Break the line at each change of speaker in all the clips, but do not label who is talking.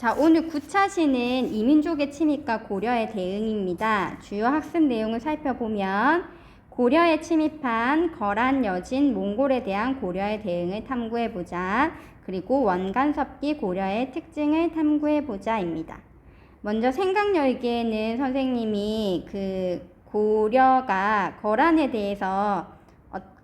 자, 오늘 9차시는 이민족의 침입과 고려의 대응입니다. 주요 학습 내용을 살펴보면 고려에 침입한 거란, 여진, 몽골에 대한 고려의 대응을 탐구해보자. 그리고 원간섭기 고려의 특징을 탐구해보자입니다. 먼저 생각 열기에는 선생님이 그 고려가 거란에 대해서 어,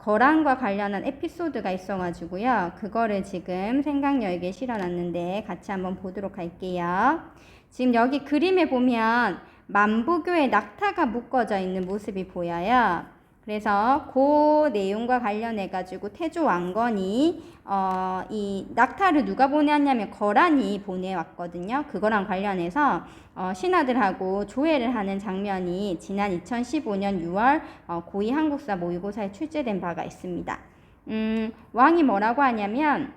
거란과 관련한 에피소드가 있어가지고요. 그거를 지금 생각열기에 실어놨는데 같이 한번 보도록 할게요. 지금 여기 그림에 보면 만부교에 낙타가 묶어져 있는 모습이 보여요. 그래서 그 내용과 관련해 가지고 태조 왕건이 어, 이 낙타를 누가 보내왔냐면 거란이 보내왔거든요. 그거랑 관련해서 어, 신하들하고 조회를 하는 장면이 지난 2015년 6월 어, 고2 한국사 모의고사에 출제된 바가 있습니다. 음, 왕이 뭐라고 하냐면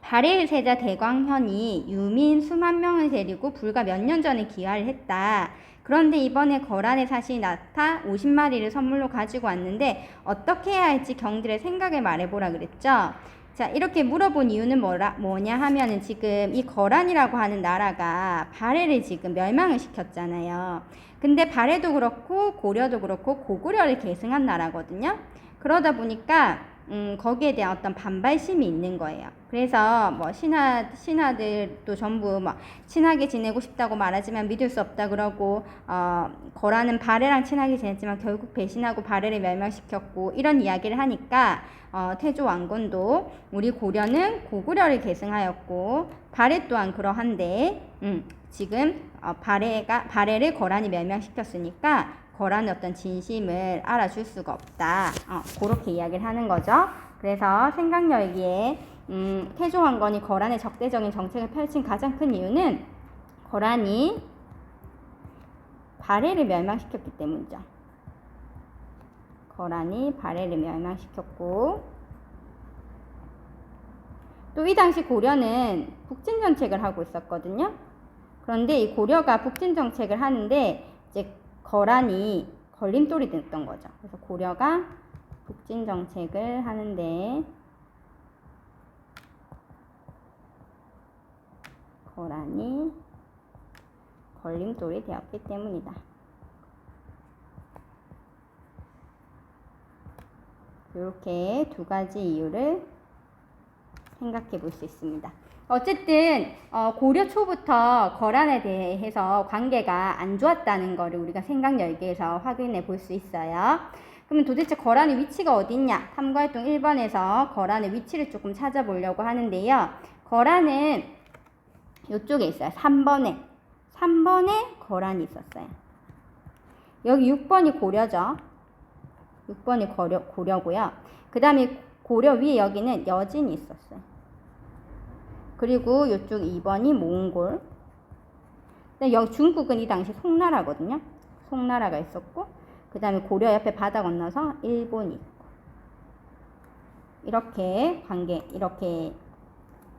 발해의 세자 대광현이 유민 수만 명을 데리고 불과 몇 년 전에 기화를 했다. 그런데 이번에 거란의 사신이 나타 50마리를 선물로 가지고 왔는데 어떻게 해야 할지 경들의 생각을 말해보라 그랬죠. 자, 이렇게 물어본 이유는 뭐라, 뭐냐 하면은 지금 이 거란이라고 하는 나라가 발해를 지금 멸망을 시켰잖아요. 근데 발해도 그렇고 고려도 그렇고 고구려를 계승한 나라거든요. 그러다 보니까 음, 거기에 대한 어떤 반발심이 있는 거예요. 그래서 뭐 신하 신하들도 전부 막 친하게 지내고 싶다고 말하지만 믿을 수 없다 그러고 어, 거라는 발해랑 친하게 지냈지만 결국 배신하고 발해를 멸망시켰고 이런 이야기를 하니까 어, 태조 왕건도 우리 고려는 고구려를 계승하였고 발해 또한 그러한데 음, 지금 어, 발해가 발해를 거란이 멸망시켰으니까 거란의 어떤 진심을 알아줄 수가 없다. 어, 그렇게 이야기를 하는 거죠. 그래서 생각열기에 음, 태조 왕건이 거란의 적대적인 정책을 펼친 가장 큰 이유는 거란이 발해를 멸망시켰기 때문이죠. 거란이 발해를 멸망시켰고 또 이 당시 고려는 북진 정책을 하고 있었거든요. 그런데 이 고려가 북진 정책을 하는데 이제 거란이 걸림돌이 됐던 거죠. 그래서 고려가 북진 정책을 하는데 거란이 걸림돌이 되었기 때문이다. 이렇게 두 가지 이유를 생각해 볼 수 있습니다. 어쨌든 어, 고려 초부터 거란에 대해서 관계가 안 좋았다는 것을 우리가 생각 열기에서 확인해 볼 수 있어요. 그러면 도대체 거란의 위치가 어딨냐? 탐구활동 1번에서 거란의 위치를 조금 찾아보려고 하는데요. 거란은 이쪽에 있어요. 3번에. 3번에 거란이 있었어요. 여기 6번이 고려죠. 6번이 고려, 고려고요. 그 다음에 고려 위에 여기는 여진이 있었어요. 그리고 이쪽 2번이 몽골. 근데 여기 중국은 이 당시 송나라거든요. 송나라가 있었고, 그 다음에 고려 옆에 바다 건너서 일본이 있고. 이렇게 관계, 이렇게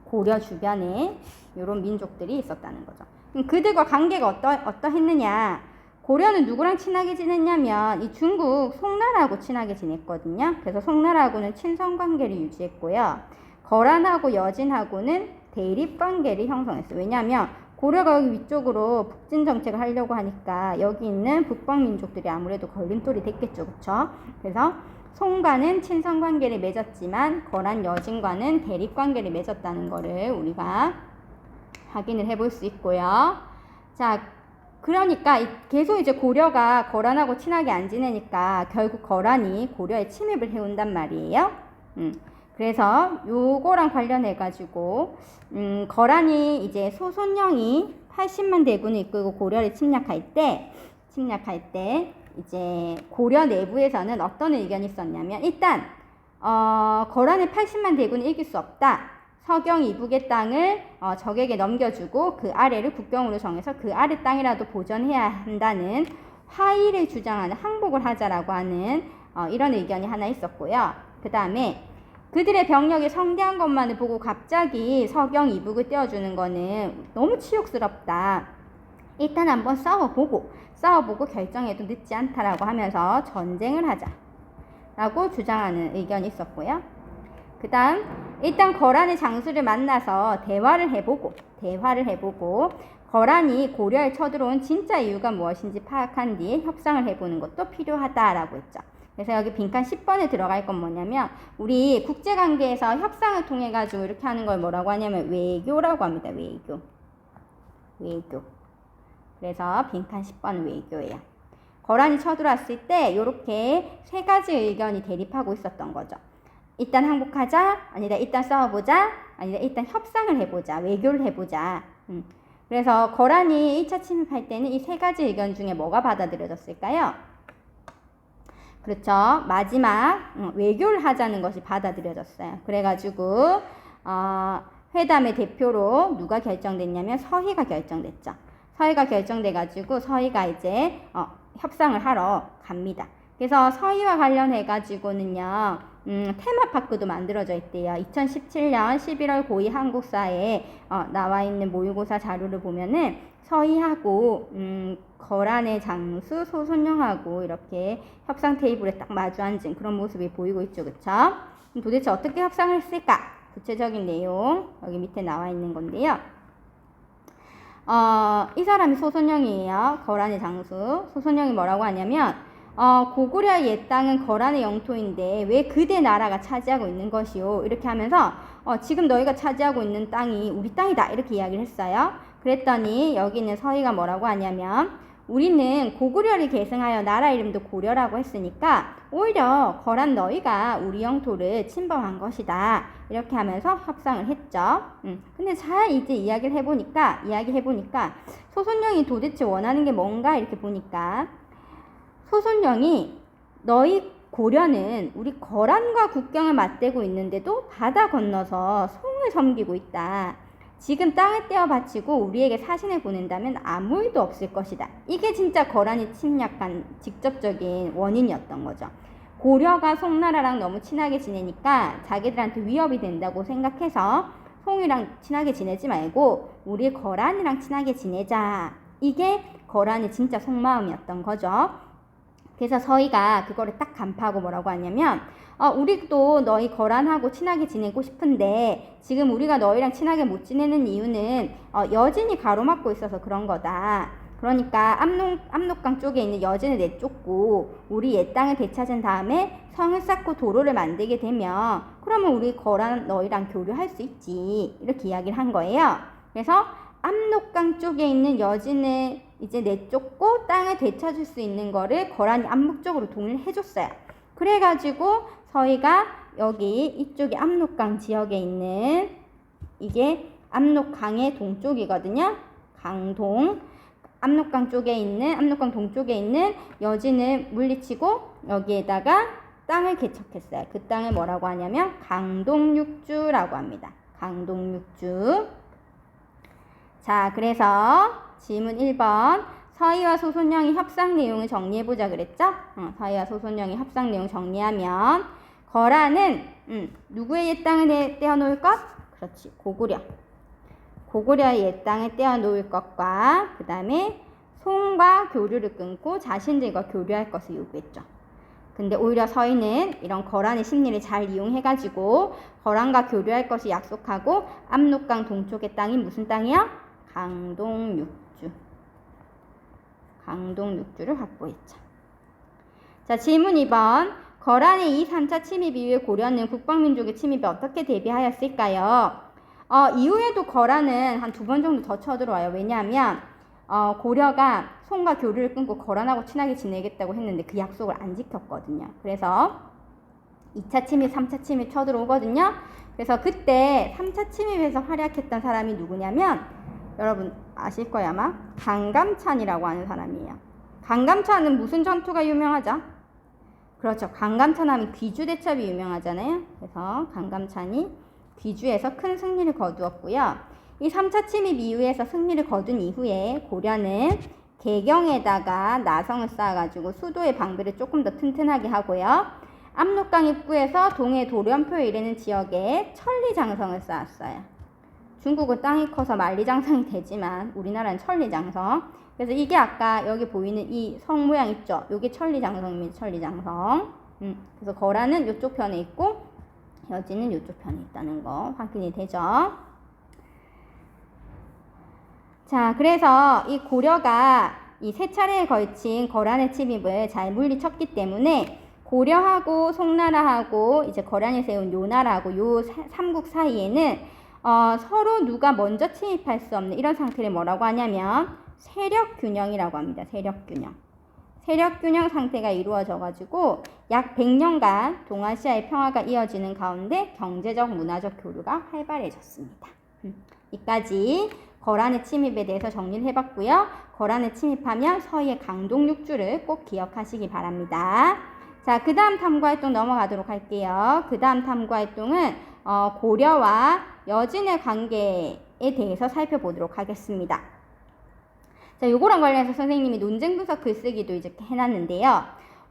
고려 주변에 이런 민족들이 있었다는 거죠. 그럼 그들과 관계가 어떠, 어떠했느냐? 고려는 누구랑 친하게 지냈냐면 이 중국 송나라하고 친하게 지냈거든요. 그래서 송나라하고는 친선 관계를 유지했고요. 거란하고 여진하고는 대립 관계를 형성했어요. 왜냐하면 고려가 여기 위쪽으로 북진 정책을 하려고 하니까 여기 있는 북방 민족들이 아무래도 걸림돌이 됐겠죠, 그렇죠? 그래서 송과는 친선 관계를 맺었지만 거란 여진과는 대립 관계를 맺었다는 것을 우리가 확인을 해볼 수 있고요. 자, 그러니까 계속 이제 고려가 거란하고 친하게 안 지내니까 결국 거란이 고려에 침입을 해온단 말이에요. 음. 그래서 요거랑 관련해 가지고 음, 거란이 이제 소손영이 80만 대군을 이끌고 고려를 침략할 때 침략할 때 이제 고려 내부에서는 어떤 의견이 있었냐면 일단 어, 거란의 80만 대군을 이길 수 없다. 서경 이북의 땅을 어, 적에게 넘겨주고 그 아래를 국경으로 정해서 그 아래 땅이라도 보전해야 한다는 화의를 주장하는 항복을 하자라고 하는 어, 이런 의견이 하나 있었고요. 그 다음에 그들의 병력이 성대한 것만을 보고 갑자기 서경 이북을 떼어주는 거는 너무 치욕스럽다. 일단 한번 싸워보고 싸워보고 결정해도 늦지 않다라고 하면서 전쟁을 하자 라고 주장하는 의견이 있었고요. 그 다음 일단 거란의 장수를 만나서 대화를 해보고 대화를 해보고 거란이 고려에 쳐들어온 진짜 이유가 무엇인지 파악한 뒤에 협상을 해보는 것도 필요하다라고 했죠. 그래서 여기 빈칸 10번에 들어갈 건 뭐냐면 우리 국제관계에서 협상을 통해 가지고 이렇게 하는 걸 뭐라고 하냐면 외교라고 합니다. 외교. 외교. 그래서 빈칸 10번 외교예요. 거란이 쳐들어왔을 때 이렇게 세 가지 의견이 대립하고 있었던 거죠. 일단 항복하자, 아니다 일단 싸워보자, 아니다 일단 협상을 해보자, 외교를 해보자. 음. 그래서 거란이 1차 침입할 때는 이 세 가지 의견 중에 뭐가 받아들여졌을까요? 그렇죠. 마지막 음, 외교를 하자는 것이 받아들여졌어요. 그래가지고 어, 회담의 대표로 누가 결정됐냐면 서희가 결정됐죠. 서희가 결정돼가지고 서희가 이제 어, 협상을 하러 갑니다. 그래서 서희와 관련해 가지고는요, 음, 테마파크도 만들어져 있대요. 2017년 11월 고2 한국사에 어, 나와 있는 모의고사 자료를 보면은 서희하고 음, 거란의 장수 소손영하고 이렇게 협상 테이블에 딱 마주 앉은 그런 모습이 보이고 있죠, 그쵸? 도대체 어떻게 협상을 했을까? 구체적인 내용 여기 밑에 나와 있는 건데요. 어, 이 사람이 소손영이에요. 거란의 장수. 소손영이 뭐라고 하냐면 어, 고구려 옛 땅은 거란의 영토인데 왜 그대 나라가 차지하고 있는 것이요? 이렇게 하면서 어, 지금 너희가 차지하고 있는 땅이 우리 땅이다 이렇게 이야기를 했어요. 그랬더니 여기 있는 서희가 뭐라고 하냐면 우리는 고구려를 계승하여 나라 이름도 고려라고 했으니까 오히려 거란 너희가 우리 영토를 침범한 것이다. 이렇게 하면서 협상을 했죠. 음. 근데 잘 이제 이야기를 해보니까, 이야기 해보니까 소손령이 도대체 원하는 게 뭔가 이렇게 보니까 소손령이 너희 고려는 우리 거란과 국경을 맞대고 있는데도 바다 건너서 송을 섬기고 있다. 지금 땅을 떼어 바치고 우리에게 사신을 보낸다면 아무 일도 없을 것이다. 이게 진짜 거란이 침략한 직접적인 원인이었던 거죠. 고려가 송나라랑 너무 친하게 지내니까 자기들한테 위협이 된다고 생각해서 송이랑 친하게 지내지 말고 우리 거란이랑 친하게 지내자. 이게 거란의 진짜 속마음이었던 거죠. 그래서 서희가 그거를 딱 간파하고 뭐라고 하냐면 어, 우리도 너희 거란하고 친하게 지내고 싶은데 지금 우리가 너희랑 친하게 못 지내는 이유는 어, 여진이 가로막고 있어서 그런 거다. 그러니까 압록, 압록강 쪽에 있는 여진을 내쫓고 우리 옛 땅을 되찾은 다음에 성을 쌓고 도로를 만들게 되면 그러면 우리 거란 너희랑 교류할 수 있지. 이렇게 이야기를 한 거예요. 그래서 압록강 쪽에 있는 여진을 이제 내쫓고 땅을 되찾을 수 있는 거를 거란이 암묵적으로 동의를 해줬어요. 그래가지고 저희가 여기 이쪽에 압록강 지역에 있는 이게 압록강의 동쪽이거든요. 강동. 압록강 쪽에 있는 압록강 동쪽에 있는 여진을 물리치고 여기에다가 땅을 개척했어요. 그 땅을 뭐라고 하냐면 강동육주라고 합니다. 강동육주. 자, 그래서 질문 1번. 서희와 소손영이 협상 내용을 정리해보자 그랬죠? 어, 서희와 소손영이 협상 내용 정리하면 거라는 음, 누구의 옛 땅을 내, 떼어놓을 것? 그렇지, 고구려. 고구려의 옛 땅을 떼어놓을 것과 그 다음에 송과 교류를 끊고 자신들과 교류할 것을 요구했죠. 근데 오히려 서희는 이런 거란의 심리를 잘 이용해가지고 거란과 교류할 것을 약속하고 압록강 동쪽의 땅이 무슨 땅이야? 강동육주. 강동 육주를 확보했죠. 자, 질문 2번. 거란의 이 3차 침입 이후에 고려는 국방민족의 침입에 어떻게 대비하였을까요? 어, 이후에도 거란은 한 두 번 정도 더 쳐들어와요. 왜냐하면 어, 고려가 송과 교류를 끊고 거란하고 친하게 지내겠다고 했는데 그 약속을 안 지켰거든요. 그래서 2차 침입, 3차 침입 쳐들어오거든요. 그래서 그때 3차 침입에서 활약했던 사람이 누구냐면 여러분 아실 거예요 아마 강감찬이라고 하는 사람이에요. 강감찬은 무슨 전투가 유명하죠? 그렇죠. 강감찬 하면 귀주 대첩이 유명하잖아요. 그래서 강감찬이 귀주에서 큰 승리를 거두었고요. 이 3차 침입 이후에서 승리를 거둔 이후에 고려는 개경에다가 나성을 쌓아가지고 수도의 방비를 조금 더 튼튼하게 하고요. 압록강 입구에서 동해 도련표에 이르는 지역에 천리장성을 쌓았어요. 중국은 땅이 커서 만리장성이 되지만 우리나라는 천리장성. 그래서 이게 아까 여기 보이는 이 성 모양 있죠? 이게 천리장성입니다. 천리장성. 음, 그래서 거라는 이쪽 편에 있고 여진은 이쪽 편에 있다는 거 확인이 되죠. 자, 그래서 이 고려가 이 세 차례에 걸친 거란의 침입을 잘 물리쳤기 때문에 고려하고 송나라하고 이제 거란이 세운 요 나라하고 요 사- 삼국 사이에는 어, 서로 누가 먼저 침입할 수 없는 이런 상태를 뭐라고 하냐면 세력 균형이라고 합니다. 세력 균형. 세력 균형 상태가 이루어져 가지고 약 100년간 동아시아의 평화가 이어지는 가운데 경제적 문화적 교류가 활발해졌습니다. 음, 이까지 거란의 침입에 대해서 정리를 해봤고요. 거란에 침입하면 서해의 강동 육주를 꼭 기억하시기 바랍니다. 자, 그 다음 탐구활동 넘어가도록 할게요. 그 다음 탐구활동은 어, 고려와 여진의 관계에 대해서 살펴보도록 하겠습니다. 자, 요거랑 관련해서 선생님이 논쟁 분석 글쓰기도 이제 해놨는데요.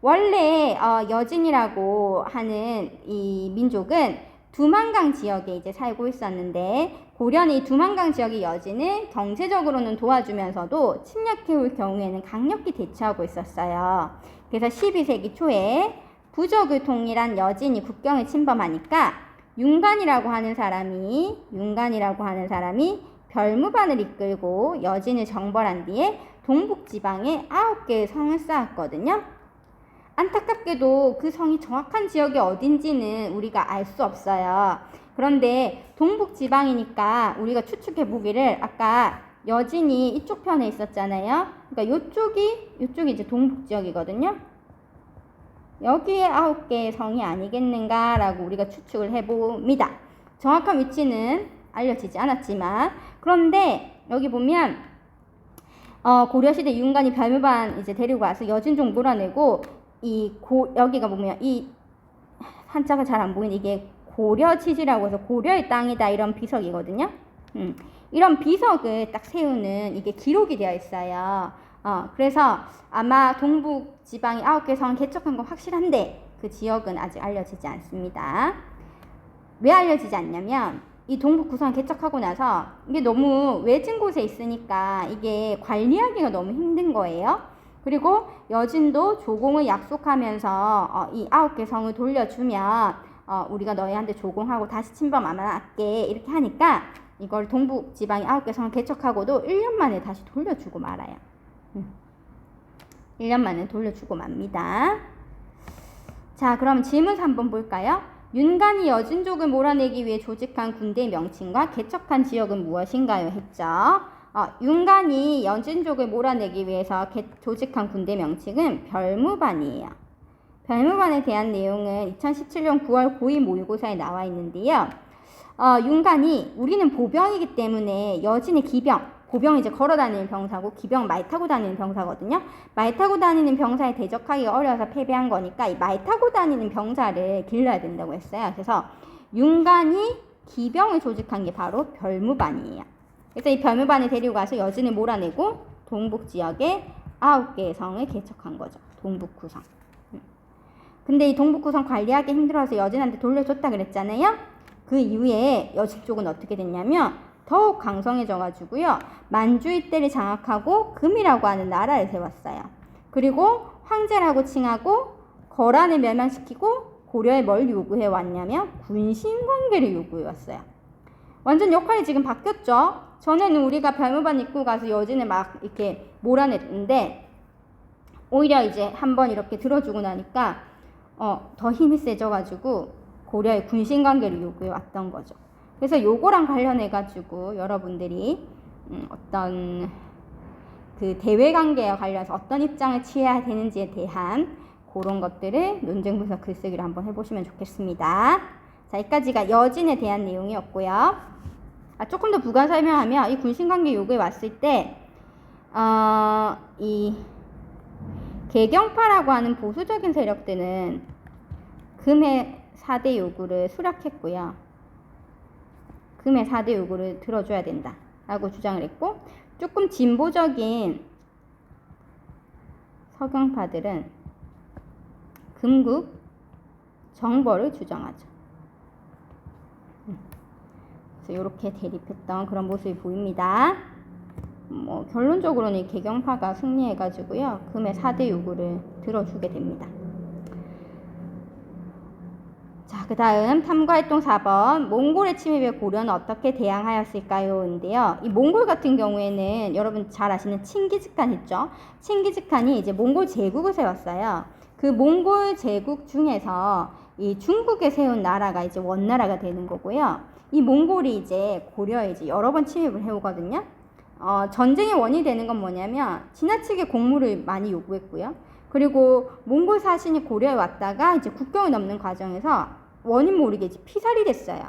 원래 어, 여진이라고 하는 이 민족은 두만강 지역에 이제 살고 있었는데 고려는 이 두만강 지역의 여진을 경제적으로는 도와주면서도 침략해올 경우에는 강력히 대처하고 있었어요. 그래서 12세기 초에 부족을 통일한 여진이 국경을 침범하니까 윤관이라고 하는 사람이 윤관이라고 하는 사람이 별무반을 이끌고 여진을 정벌한 뒤에 동북 지방에 아홉 개의 성을 쌓았거든요. 안타깝게도 그 성이 정확한 지역이 어딘지는 우리가 알 수 없어요. 그런데 동북 지방이니까 우리가 추측해 보기를 아까 여진이 이쪽 편에 있었잖아요. 그러니까 이쪽이 이쪽이 이제 동북 지역이거든요. 여기에 아홉 개의 성이 아니겠는가라고 우리가 추측을 해봅니다. 정확한 위치는 알려지지 않았지만 그런데 여기 보면 어, 고려시대 윤관이 별무반 이제 데리고 와서 여진종 몰아내고 이 고 여기가 보면 이 한자가 잘 안 보이는 이게 고려치지라고 해서 고려의 땅이다 이런 비석이거든요. 음, 이런 비석을 딱 세우는 이게 기록이 되어 있어요. 어, 그래서 아마 동북 지방이 아홉 개 성 개척한 건 확실한데 그 지역은 아직 알려지지 않습니다. 왜 알려지지 않냐면 이 동북 구성 개척하고 나서 이게 너무 외진 곳에 있으니까 이게 관리하기가 너무 힘든 거예요. 그리고 여진도 조공을 약속하면서 어, 이 아홉 개 성을 돌려주면 어, 우리가 너희한테 조공하고 다시 침범 안 할게 이렇게 하니까 이걸 동북 지방이 아홉 개 성을 개척하고도 1년 만에 다시 돌려주고 말아요. 음. 1년 만에 돌려주고 맙니다. 자, 그럼 질문 3번 볼까요? 윤관이 여진족을 몰아내기 위해 조직한 군대 명칭과 개척한 지역은 무엇인가요? 했죠. 어, 윤관이 여진족을 몰아내기 위해서 개, 조직한 군대 명칭은 별무반이에요. 별무반에 대한 내용은 2017년 9월 고2 모의고사에 나와 있는데요. 어, 윤관이 우리는 보병이기 때문에 여진의 기병, 보병이 이제 걸어 다니는 병사고 기병 말 타고 다니는 병사거든요. 말 타고 다니는 병사에 대적하기가 어려워서 패배한 거니까 이 말 타고 다니는 병사를 길러야 된다고 했어요. 그래서 윤관이 기병을 조직한 게 바로 별무반이에요. 그래서 이 별무반을 데리고 가서 여진을 몰아내고 동북 지역에 아홉 개의 성을 개척한 거죠. 동북구성. 음. 근데 이 동북구성 관리하기 힘들어서 여진한테 돌려줬다 그랬잖아요. 그 이후에 여진 쪽은 어떻게 됐냐면 더욱 강성해져 가지고요. 만주 일대를 장악하고 금이라고 하는 나라를 세웠어요. 그리고 황제라고 칭하고 거란을 멸망시키고 고려에 뭘 요구해 왔냐면 군신 관계를 요구해 왔어요. 완전 역할이 지금 바뀌었죠. 전에는 우리가 별무반 입고 가서 여진을 막 이렇게 몰아냈는데 오히려 이제 한번 이렇게 들어주고 나니까 어, 더 힘이 세져가지고 고려의 군신 관계를 요구해 왔던 거죠. 그래서 요거랑 관련해 가지고 여러분들이 음, 어떤 그 대외 관계와 관련해서 어떤 입장을 취해야 되는지에 대한 그런 것들을 논쟁 분석 글쓰기로 한번 해보시면 좋겠습니다. 자, 여기까지가 여진에 대한 내용이었고요. 아, 조금 더 부가 설명하면 이 군신관계 요구에 왔을 때, 어, 이 개경파라고 하는 보수적인 세력들은 금의 4대 요구를 수락했고요. 금의 4대 요구를 들어줘야 된다. 라고 주장을 했고, 조금 진보적인 서경파들은 금국 정벌을 주장하죠. 음. 그래서 이렇게 대립했던 그런 모습이 보입니다. 뭐 결론적으로는 개경파가 승리해가지고요. 금의 4대 요구를 들어주게 됩니다. 자, 그 다음 탐구활동 4번 몽골의 침입에 고려는 어떻게 대항하였을까요? 인데요. 이 몽골 같은 경우에는 여러분 잘 아시는 칭기즈칸 있죠? 칭기즈칸이 이제 몽골 제국을 세웠어요. 그 몽골 제국 중에서 이 중국에 세운 나라가 이제 원나라가 되는 거고요. 이 몽골이 이제 고려에 이제 여러 번 침입을 해오거든요. 어, 전쟁의 원인이 되는 건 뭐냐면 지나치게 공물을 많이 요구했고요. 그리고 몽골 사신이 고려에 왔다가 이제 국경을 넘는 과정에서 원인 이제 피살이 됐어요.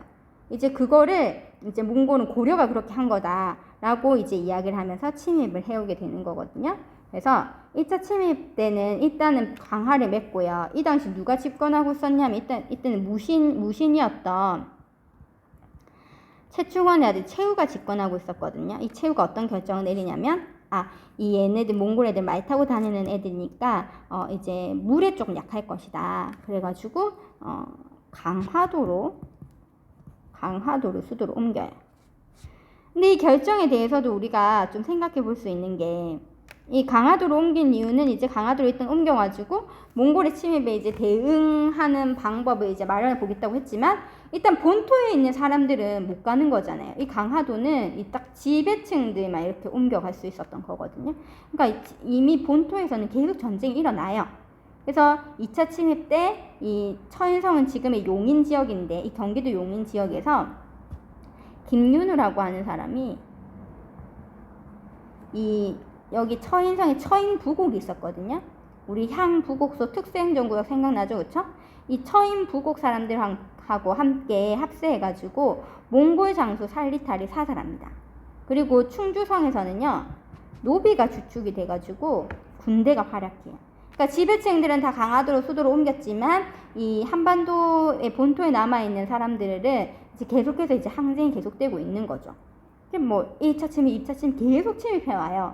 이제 그거를 이제 몽골은 고려가 그렇게 한 거다라고 이제 이야기를 하면서 침입을 해오게 되는 거거든요. 그래서 1차 침입 때는 일단은 강화를 맺고요. 이 당시 누가 집권하고 있었냐면 일단 이때는 무신 무신이었던 최충원의 아들 최우가 집권하고 있었거든요. 이 최우가 어떤 결정을 내리냐면 아, 이 얘네들 몽골 애들 말 타고 다니는 애들이니까 어 이제 물에 조금 약할 것이다. 그래 가지고 어 강화도로 강화도로 수도로 옮겨요. 근데 이 결정에 대해서도 우리가 좀 생각해 볼 수 있는 게 이 강화도로 옮긴 이유는 이제 강화도로 일단 옮겨가지고 몽골의 침입에 이제 대응하는 방법을 이제 마련해 보겠다고 했지만 일단 본토에 있는 사람들은 못 가는 거잖아요. 이 강화도는 이 딱 지배층들만 이렇게 옮겨갈 수 있었던 거거든요. 그러니까 이미 본토에서는 계속 전쟁이 일어나요. 그래서 2차 침입 때 이 처인성은 지금의 용인 지역인데 이 경기도 용인 지역에서 김윤우라고 하는 사람이 이 여기 처인성에 처인 부곡이 있었거든요. 우리 향 부곡소 특수행정구역 생각나죠, 그쵸? 이 처인 부곡 사람들하고 함께 합세해가지고 몽골 장수 살리타를 사살합니다. 그리고 충주성에서는요, 노비가 주축이 돼가지고 군대가 활약해요. 그러니까 지배층들은 다 강화도로 수도로 옮겼지만 이 한반도의 본토에 남아 있는 사람들은 이제 계속해서 이제 항쟁이 계속되고 있는 거죠. 뭐 1차 침입, 2차 침입 계속 침입해 와요.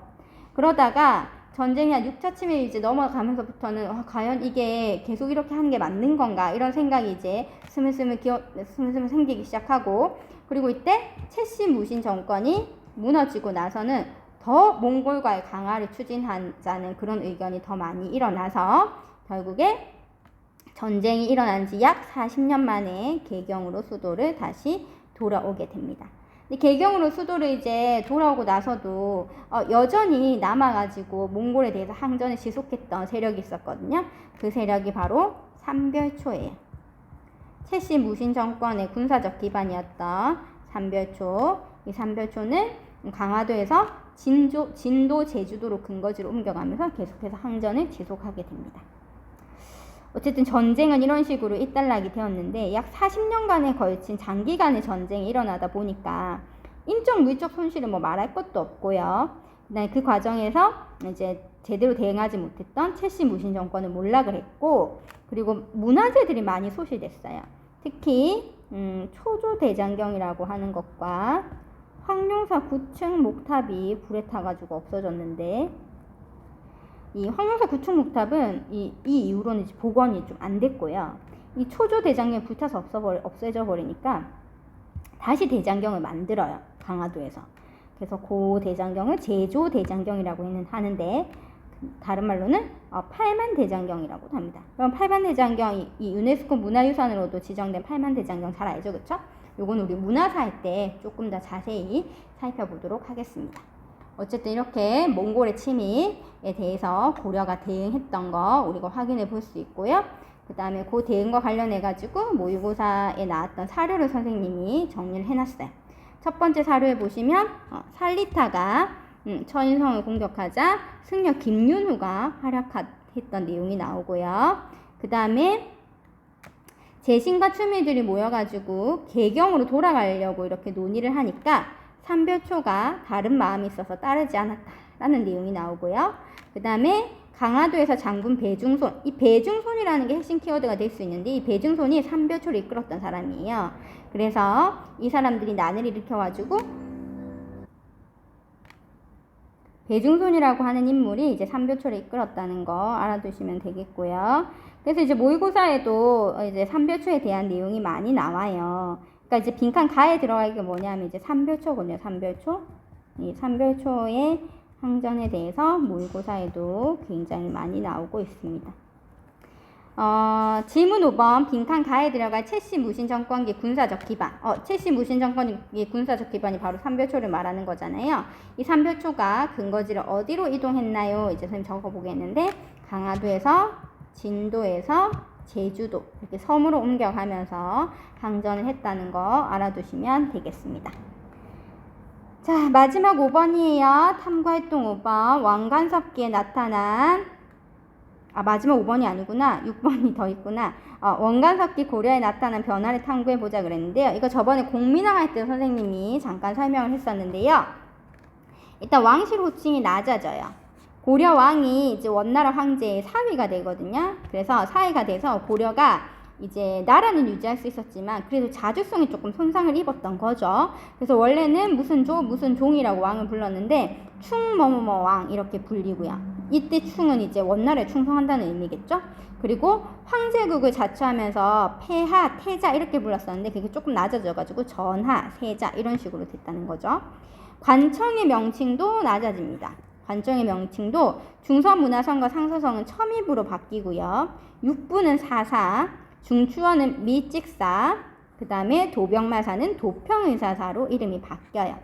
그러다가 전쟁이 한 6차 침입 이제 넘어가면서부터는 와, 과연 이게 계속 이렇게 하는 게 맞는 건가 이런 생각이 이제 스물스물 기어 스물스물 생기기 시작하고 그리고 이때 채씨 무신 정권이 무너지고 나서는 더 몽골과의 강화를 추진하자는 그런 의견이 더 많이 일어나서 결국에 전쟁이 일어난 지 약 40년 만에 개경으로 수도를 다시 돌아오게 됩니다. 개경으로 수도를 이제 돌아오고 나서도 어, 여전히 남아가지고 몽골에 대해서 항전을 지속했던 세력이 있었거든요. 그 세력이 바로 삼별초예요. 채씨 무신 정권의 군사적 기반이었던 삼별초. 이 삼별초는 강화도에서 진조, 진도, 제주도로 근거지로 옮겨가면서 계속해서 항전을 지속하게 됩니다. 어쨌든 전쟁은 이런 식으로 잇달락이 되었는데 약 40년간에 걸친 장기간의 전쟁이 일어나다 보니까 인적 물적 손실은 뭐 말할 것도 없고요. 그 과정에서 이제 제대로 대응하지 못했던 채씨 무신 정권을 몰락을 했고 그리고 문화재들이 많이 소실됐어요. 특히 음, 초조 대장경이라고 하는 것과 황룡사 9층 목탑이 불에 타가지고 없어졌는데 이 황룡사 구축 목탑은 이, 이 이후로는 이제 복원이 좀 안 됐고요. 이 초조 대장경이 불타서 없어버리, 없어져 버리니까 다시 대장경을 만들어요. 강화도에서. 그래서 고 대장경을 제조 대장경이라고 하는데 다른 말로는 어, 팔만 대장경이라고 합니다. 그럼 팔만 대장경 이, 이 유네스코 문화유산으로도 지정된 팔만 대장경 잘 알죠, 그렇죠? 요건 우리 문화사 할 때 조금 더 자세히 살펴보도록 하겠습니다. 어쨌든 이렇게 몽골의 침입에 대해서 고려가 대응했던 거 우리가 확인해 볼 수 있고요. 그 다음에 그 대응과 관련해 가지고 모의고사에 나왔던 사료를 선생님이 정리를 해놨어요. 첫 번째 사료에 보시면 어, 살리타가 음, 처인성을 공격하자 승려 김윤후가 활약했던 내용이 나오고요. 그 다음에 재신과 추미들이 모여가지고 개경으로 돌아가려고 이렇게 논의를 하니까 삼별초가 다른 마음이 있어서 따르지 않았다라는 내용이 나오고요. 그 다음에 강화도에서 장군 배중손, 이 배중손이라는 게 핵심 키워드가 될 수 있는데 이 배중손이 삼별초를 이끌었던 사람이에요. 그래서 이 사람들이 난을 일으켜가지고 배중손이라고 하는 인물이 이제 삼별초를 이끌었다는 거 알아두시면 되겠고요. 그래서 이제 모의고사에도 이제 삼별초에 대한 내용이 많이 나와요. 그러니까 이제 빈칸 가에 들어갈 게 뭐냐면 이제 삼별초거든요. 삼별초. 이 삼별초의 항전에 대해서 모의고사에도 굉장히 많이 나오고 있습니다. 어, 질문 5번 빈칸 가에 들어갈 최씨 무신 정권기 군사적 기반. 어, 최씨 무신 정권기 군사적 기반이 바로 삼별초를 말하는 거잖아요. 이 삼별초가 근거지를 어디로 이동했나요? 이제 선생님 적어 보겠는데 강화도에서 진도에서 제주도 이렇게 섬으로 옮겨가면서 강전을 했다는 거 알아두시면 되겠습니다. 자, 마지막 5번이에요. 탐구활동 5번. 왕관섭기에 나타난 아, 마지막 5번이 아니구나. 6번이 더 있구나. 어, 원간석기 고려에 나타난 변화를 탐구해 보자 그랬는데요. 이거 저번에 공민왕 할 때 선생님이 잠깐 설명을 했었는데요. 일단 왕실 호칭이 낮아져요. 고려 왕이 이제 원나라 황제의 사위가 되거든요. 그래서 사위가 돼서 고려가 이제 나라는 유지할 수 있었지만 그래도 자주성이 조금 손상을 입었던 거죠. 그래서 원래는 무슨 조 무슨 종이라고 왕을 불렀는데 충뭐뭐뭐 왕 이렇게 불리고요. 이때 충은 이제 원나라에 충성한다는 의미겠죠. 그리고 황제국을 자처하면서 폐하, 태자 이렇게 불렀었는데 그게 조금 낮아져가지고 전하, 세자 이런 식으로 됐다는 거죠. 관청의 명칭도 낮아집니다. 관청의 명칭도 중서문화성과 상서성은 첨입으로 바뀌고요. 육부는 사사, 중추원은 밀직사, 그 다음에 도병마사는 도평의사사로 이름이 바뀌어요.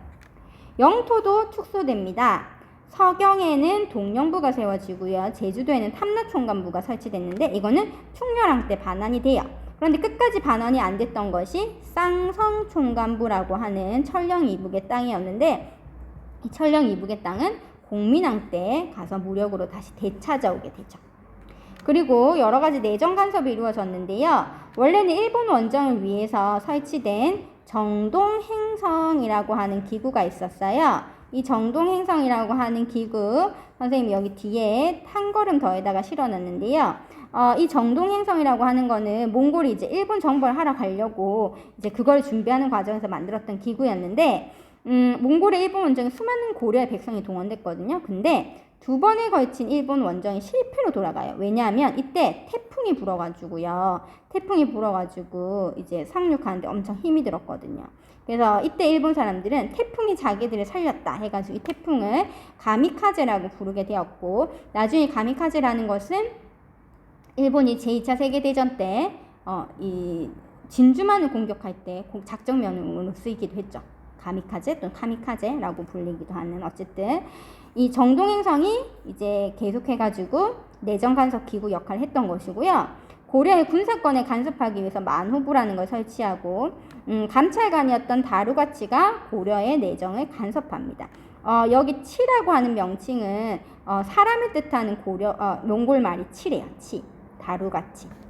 영토도 축소됩니다. 서경에는 동령부가 세워지고요. 제주도에는 탐라총관부가 설치됐는데 이거는 충렬왕 때 반환이 돼요. 그런데 끝까지 반환이 안 됐던 것이 쌍성총관부라고 하는 철령 이북의 땅이었는데 이 철령 이북의 땅은 공민왕 때 가서 무력으로 다시 되찾아오게 되죠. 그리고 여러 가지 내정 간섭이 이루어졌는데요. 원래는 일본 원정을 위해서 설치된 정동행성이라고 하는 기구가 있었어요. 이 정동행성이라고 하는 기구 선생님이 여기 뒤에 한 걸음 더에다가 실어 놨는데요. 어, 이 정동행성이라고 하는 거는 몽골이 이제 일본 정벌 하러 가려고 이제 그걸 준비하는 과정에서 만들었던 기구였는데 음, 몽골의 일본 원정에 수많은 고려의 백성이 동원됐거든요. 근데 두 번에 걸친 일본 원정이 실패로 돌아가요. 왜냐하면 이때 태풍이 불어가지고요. 태풍이 불어가지고 이제 상륙하는데 엄청 힘이 들었거든요. 그래서 이때 일본 사람들은 태풍이 자기들을 살렸다 해가지고 이 태풍을 가미카제라고 부르게 되었고 나중에 가미카제라는 것은 일본이 제2차 세계대전 때 어, 이 진주만을 공격할 때 작전면으로 쓰이기도 했죠. 가미카제 또는 카미카제라고 불리기도 하는 어쨌든 이 정동행성이 이제 계속해가지고 내정 간섭 기구 역할을 했던 것이고요. 고려의 군사권을 간섭하기 위해서 만호부라는 걸 설치하고 음, 감찰관이었던 다루가치가 고려의 내정을 간섭합니다. 어, 여기 치라고 하는 명칭은 어, 사람을 뜻하는 고려 어, 몽골 말이 치래요. 치 다루가치.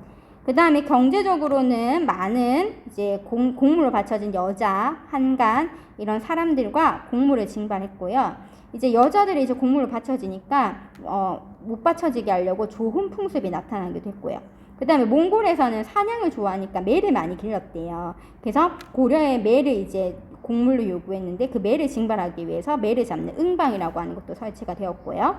그 다음에 경제적으로는 많은 이제 공, 공물로 바쳐진 여자, 한간 이런 사람들과 공물을 징발했고요. 이제 여자들이 이제 공물로 바쳐지니까 어, 못 바쳐지게 하려고 조혼 풍습이 나타나게 됐고요. 그 다음에 몽골에서는 사냥을 좋아하니까 매를 많이 길렀대요. 그래서 고려의 매를 이제 곡물로 요구했는데 그 매를 징발하기 위해서 매를 잡는 응방이라고 하는 것도 설치가 되었고요.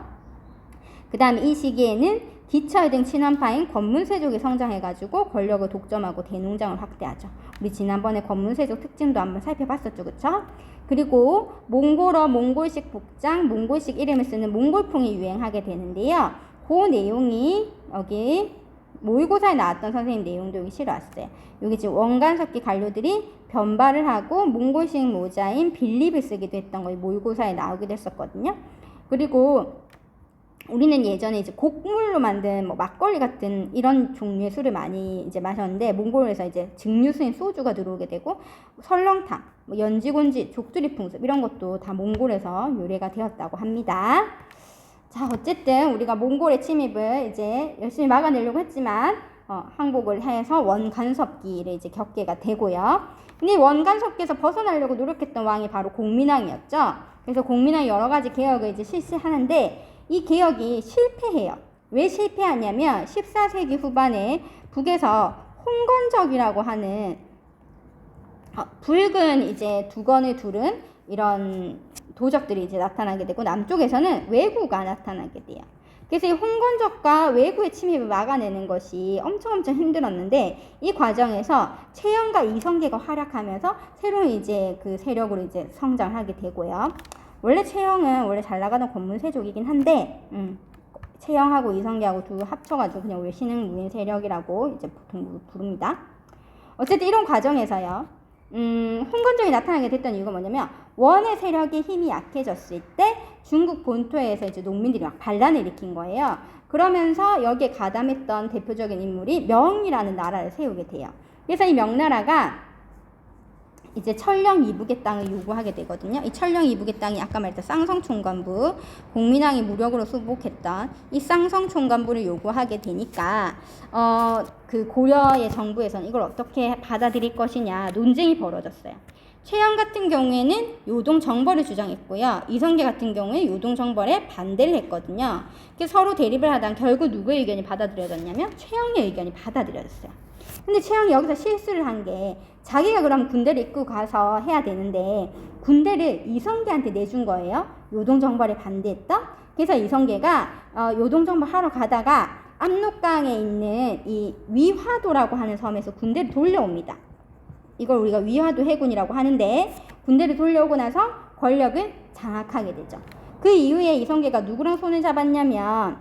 그 다음에 이 시기에는 기철 등 친원파인 권문세족이 성장해가지고 권력을 독점하고 대농장을 확대하죠. 우리 지난번에 권문세족 특징도 한번 살펴봤었죠, 그쵸? 그리고 몽골어, 몽골식 복장, 몽골식 이름을 쓰는 몽골풍이 유행하게 되는데요. 그 내용이 여기 모의고사에 나왔던 선생님 내용도 여기 실어왔어요. 여기 지금 원간석기 관료들이 변발을 하고 몽골식 모자인 빌립을 쓰기도 했던 거예요. 모의고사에 나오기도 했었거든요. 그리고 우리는 예전에 이제 곡물로 만든 뭐 막걸리 같은 이런 종류의 술을 많이 이제 마셨는데 몽골에서 이제 증류수인 소주가 들어오게 되고 설렁탕, 뭐 연지곤지, 족두리 풍습 이런 것도 다 몽골에서 유래가 되었다고 합니다. 자 어쨌든 우리가 몽골의 침입을 이제 열심히 막아내려고 했지만 어, 항복을 해서 원간섭기를 이제 겪게가 되고요. 근데 원간섭기에서 벗어나려고 노력했던 왕이 바로 공민왕이었죠. 그래서 공민왕이 여러 가지 개혁을 이제 실시하는데 이 개혁이 실패해요. 왜 실패하냐면 14세기 후반에 북에서 홍건적이라고 하는 어, 붉은 이제 두건을 두른 이런 도적들이 이제 나타나게 되고 남쪽에서는 왜구가 나타나게 돼요. 그래서 이 홍건적과 왜구의 침입을 막아내는 것이 엄청 엄청 힘들었는데 이 과정에서 최영과 이성계가 활약하면서 새로운 이제 그 세력으로 이제 성장하게 되고요. 원래 최영은 원래 잘 나가던 권문세족이긴 한데 음, 채영하고 이성계하고 두 합쳐가지고 그냥 우리 신흥 무인 세력이라고 이제 보통 부릅니다. 어쨌든 이런 과정에서요. 음, 홍건적이 나타나게 됐던 이유가 뭐냐면 원의 세력의 힘이 약해졌을 때 중국 본토에서 이제 농민들이 막 반란을 일으킨 거예요. 그러면서 여기에 가담했던 대표적인 인물이 명이라는 나라를 세우게 돼요. 그래서 이 명나라가 이제 철령 이북의 땅을 요구하게 되거든요. 이 철령 이북의 땅이 아까 말했던 쌍성 총관부, 공민왕이 무력으로 수복했던 이 쌍성 총관부를 요구하게 되니까 어, 그 고려의 정부에서는 이걸 어떻게 받아들일 것이냐 논쟁이 벌어졌어요. 최영 같은 경우에는 요동 정벌을 주장했고요. 이성계 같은 경우에 요동 정벌에 반대를 했거든요. 서로 대립을 하다 결국 누구의 의견이 받아들여졌냐면 최영의 의견이 받아들여졌어요. 근데 최영이 여기서 실수를 한 게 자기가 그럼 군대를 이끌고 가서 해야 되는데 군대를 이성계한테 내준 거예요. 요동 정벌에 반대했던. 그래서 이성계가 어, 요동 정벌 하러 가다가 압록강에 있는 이 위화도라고 하는 섬에서 군대를 돌려옵니다. 이걸 우리가 위화도 해군이라고 하는데 군대를 돌려오고 나서 권력을 장악하게 되죠. 그 이후에 이성계가 누구랑 손을 잡았냐면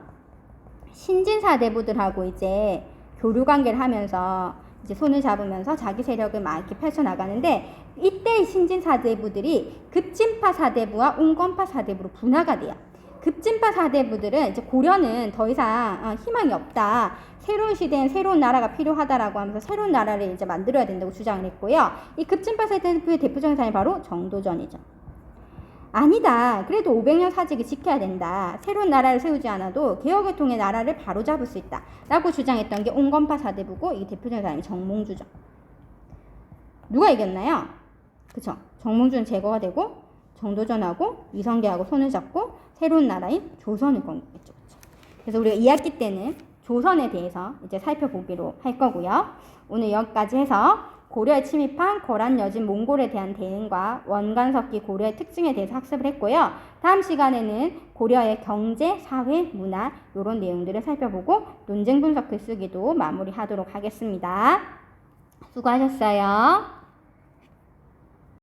신진사 대부들하고 이제 교류 관계를 하면서 이제 손을 잡으면서 자기 세력을 막 이렇게 펼쳐 나가는데 이때 신진 사대부들이 급진파 사대부와 웅건파 사대부로 분화가 돼요. 급진파 사대부들은 이제 고려는 더 이상 어, 희망이 없다. 새로운 시대엔 새로운 나라가 필요하다라고 하면서 새로운 나라를 이제 만들어야 된다고 주장을 했고요. 이 급진파 사대부의 대표적인 사람이 바로 정도전이죠. 아니다. 그래도 500년 사직을 지켜야 된다. 새로운 나라를 세우지 않아도 개혁을 통해 나라를 바로잡을 수 있다. 라고 주장했던 게 옹건파 사대부고 이 대표적인 사람이 정몽주죠. 누가 이겼나요? 그쵸. 정몽주는 제거가 되고 정도전하고 이성계하고 손을 잡고 새로운 나라인 조선을 건국했죠. 그쵸? 그래서 우리가 2학기 때는 조선에 대해서 이제 살펴보기로 할 거고요. 오늘 여기까지 해서 고려에 침입한 거란 여진 몽골에 대한 대응과 원간 석기 고려의 특징에 대해서 학습을 했고요. 다음 시간에는 고려의 경제, 사회, 문화 이런 내용들을 살펴보고 논쟁 분석 글쓰기도 마무리하도록 하겠습니다. 수고하셨어요.